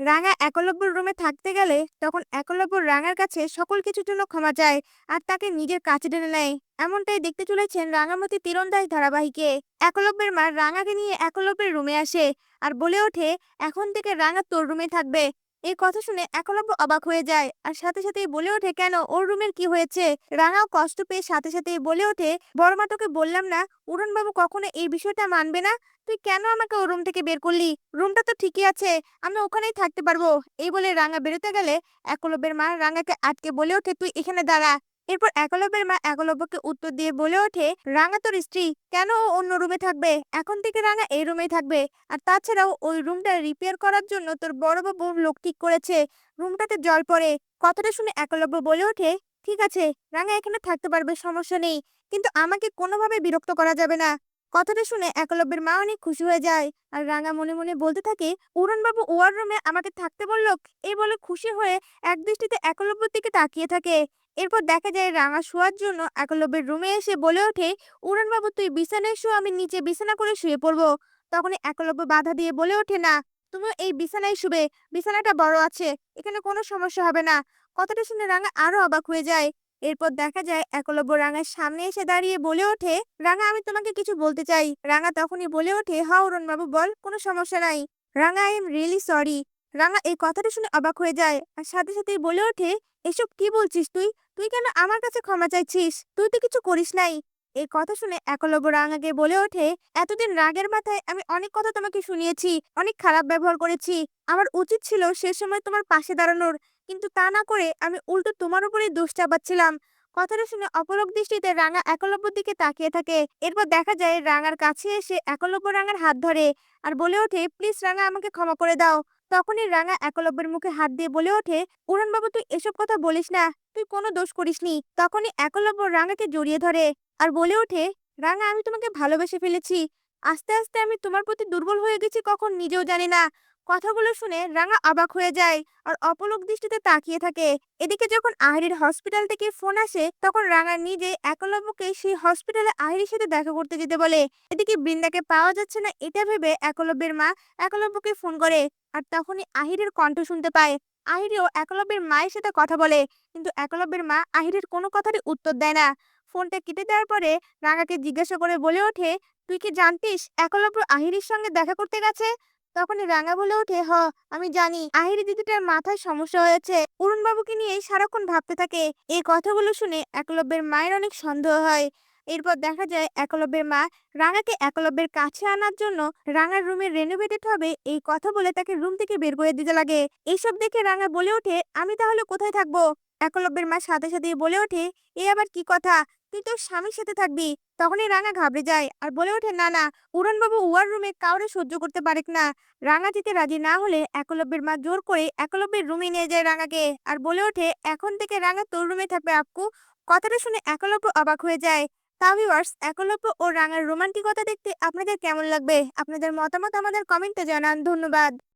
রাঙা একলব্যর রুমে থাকতে গেলে তখন একলব্য রাঙার কাছে সকল কিছুর জন্য ক্ষমা চায় আর তাকে নিজের কাছে টেনে নেয়। এমনটাই দেখতে চলেছেন রাঙামতি তীরন্দাজ ধারাবাহিকে। একলব্যের মা রাঙাকে নিয়ে একলব্যের রুমে আসে আর বলে ওঠে, এখন থেকে রাঙা তোর রুমে থাকবে। এই কথা শুনে একলব্য অবাক হয়ে যায়। আর সাথে সাথে বলে ওঠে, কেন? ওর রুমের কি হয়েছে? রাঙাও কষ্ট পেয়ে সাথে সাথে বলে ওঠে বড়মা তোকে বললাম না উড়নবাবু কখনো এই বিষয়টা মানবে না? তুই কেন আমাকে ও রুম থেকে বের করলি? রুমটা তো ঠিকই আছে, আমরা ওখানেই থাকতে পারব। এই বলে রাঙা বেরোতে গেলে একলব্যের মা রাঙাকে আটকে বলে ওঠে, তুই এখানে দাঁড়া। এরপর একলব্যের মা একলব্যকে উত্তর দিয়ে বলে ওঠে, রাঙা তোর স্ত্রী, কেন অন্য রুমে থাকবে? এখন থেকে রাঙা এই রুমেই থাকবে। আর তাছাড়াও ওই রুমটা রিপেয়ার করার জন্য তোর বড় বাবু লোক ঠিক করেছে। রুমটাতে জল পড়ে। কথাটা শুনে একলব্য বলে ওঠে, ঠিক আছে, রাঙা এখানে থাকতে পারবে, সমস্যা নেই। কিন্তু আমাকে কোনোভাবে বিরক্ত করা যাবে না। কথাটা শুনে একলব্যের মা অনেক খুশি হয়ে যায়। আর রাঙা মনে মনে বলতে থাকে, উড়নবাবু ওয়ার রুমে আমাকে থাকতে বলল? এই বলে খুশি হয়ে এক দৃষ্টিতে একলব্যর দিকে তাকিয়ে থাকে। এরপর দেখা যায় রাঙা শোয়ার জন্য একলব্যের রুমে এসে বলে ওঠে, উড়নবাবু, তুই বিছানায় শো, আমি নিচে বিছানা করে শুয়ে পড়ব। তখনই একলব্য বাধা দিয়ে বলে ওঠে, না, তুমিও এই বিছানায় শুবে, বিছানাটা বড় আছে, এখানে কোনো সমস্যা হবে না। কথাটা শুনে রাঙা আরও অবাক হয়ে যায়। এরপর দেখা যায় একলব্য রাঙার সামনে এসে দাঁড়িয়ে বলে ওঠে, রাঙা, আমি তোমাকে কিছু বলতে চাই। রাঙা তখনই বলে ওঠে হা বাবু বল, কোনো সমস্যা নাই। রাঙা, আই এম রিয়েলি সরি। রাঙা এই কথাটা শুনে অবাক হয়ে যায়। আর সাথে সাথেই বলে ওঠে, এসব কি বলছিস তুই? তুই কেন আমার কাছে ক্ষমা চাইছিস? তুই তো কিছু করিস নাই। এই কথা শুনে একলব্য রাঙাকে বলে ওঠে, এতদিন রাগের মাথায় আমি অনেক কথা তোমাকে শুনিয়েছি, অনেক খারাপ ব্যবহার করেছি। আমার উচিত ছিল সে সময় তোমার পাশে দাঁড়ানোর, কিন্তু তা না করে আমি উল্টো তোমার উপরে দোষ চাপাচ্ছিলাম। কথাটা শুনে অপলক দৃষ্টিতে রাঙা একলব্যর দিকে তাকিয়ে থাকে। এরপর দেখা যায় রাঙার কাছে এসে একলব্য রাঙার হাত ধরে আর বলে ওঠে, প্লিজ রাঙা আমাকে ক্ষমা করে দাও। তখনই রাঙা একলব্যের মুখে হাত দিয়ে বলে ওঠে, উড়ানবাবু, তুই এসব কথা বলিস না। তুই কোনো দোষ করিসনি। তখনই একলব্য রাঙাকে জড়িয়ে ধরে আর বলে ওঠে, রাঙা, আমি তোমাকে ভালোবেসে ফেলেছি। আস্তে আস্তে আমি তোমার প্রতি দুর্বল হয়ে গেছি কখন নিজেও জানি না। কথাগুলো শুনে রাঙা অবাক হয়ে যায় আর অপলক দৃষ্টিতে তাকিয়ে থাকে। এদিকে যখন আহিরির হসপিটাল থেকে ফোন আসে, তখন রাঙা নিজে একলব্যকে সেই হসপিটালে আহিরির সাথে দেখা করতে যেতে বলে। এদিকে বৃন্দাকে পাওয়া যাচ্ছে না এটা ভেবে একলব্যের মা একলব্যকে ফোন করে আর তখনই আহিরের কণ্ঠ শুনতে পায়। আহিরিও একলব্যের মায়ের সাথে কথা বলে, কিন্তু একলব্যের মা আহিরের কোনো কথারই উত্তর দেয় না। ফোনটা কেটে দেওয়ার পরে রাঙাকে জিজ্ঞাসা করে বলে ওঠে, তুই কি জানতিস একলব্য আহিরির সঙ্গে দেখা করতে গেছে? তখনই রাঙা বলে ওঠে, হ, আমি জানি। আহিরি দিদিটার মাথায় সমস্যা হয়েছে। অরুণবাবুকে নিয়ে সারাক্ষণ ভাবতে থাকে। এই কথাগুলো শুনে একলব্যের মায়ের অনেক সন্দেহ হয়। এরপর দেখা যায় একলব্যের মা রাঙাকে একলব্যের কাছে আনার জন্য রাঙার রুমে রেনোভেটেড হবে এই কথা বলে তাকে রুম থেকে বের করে দিতে লাগে। এইসব দেখে রাঙা বলে ওঠে, আমি তাহলে কোথায় থাকব? একলব্যের মা সাথে সাথে বলে ওঠে, এ আবার কি কথা? তুই তোর স্বামীর সাথে থাকবি? তখনই রাঙা ঘাবড়ে যায় আর বলে ওঠে, না না, উড়নবাবু উয়ার রুমে কাউরে সহ্য করতে পারে না। রাঙা দিতে রাজি না হলে একলব্যের মা জোর করে একলব্যের রুমে নিয়ে যায় রাঙাকে আর বলে ওঠে, এখন থেকে রাঙা তোর রুমে থাকবে আপকু। কথাটা শুনে একলব্য অবাক হয়ে যায়। তা ভিউয়ার্স একলব্য ও রাঙার রোমান্টিকতা দেখতে আপনাদের কেমন লাগবে? আপনাদের মতামত আমাদের কমেন্টে জানান। ধন্যবাদ।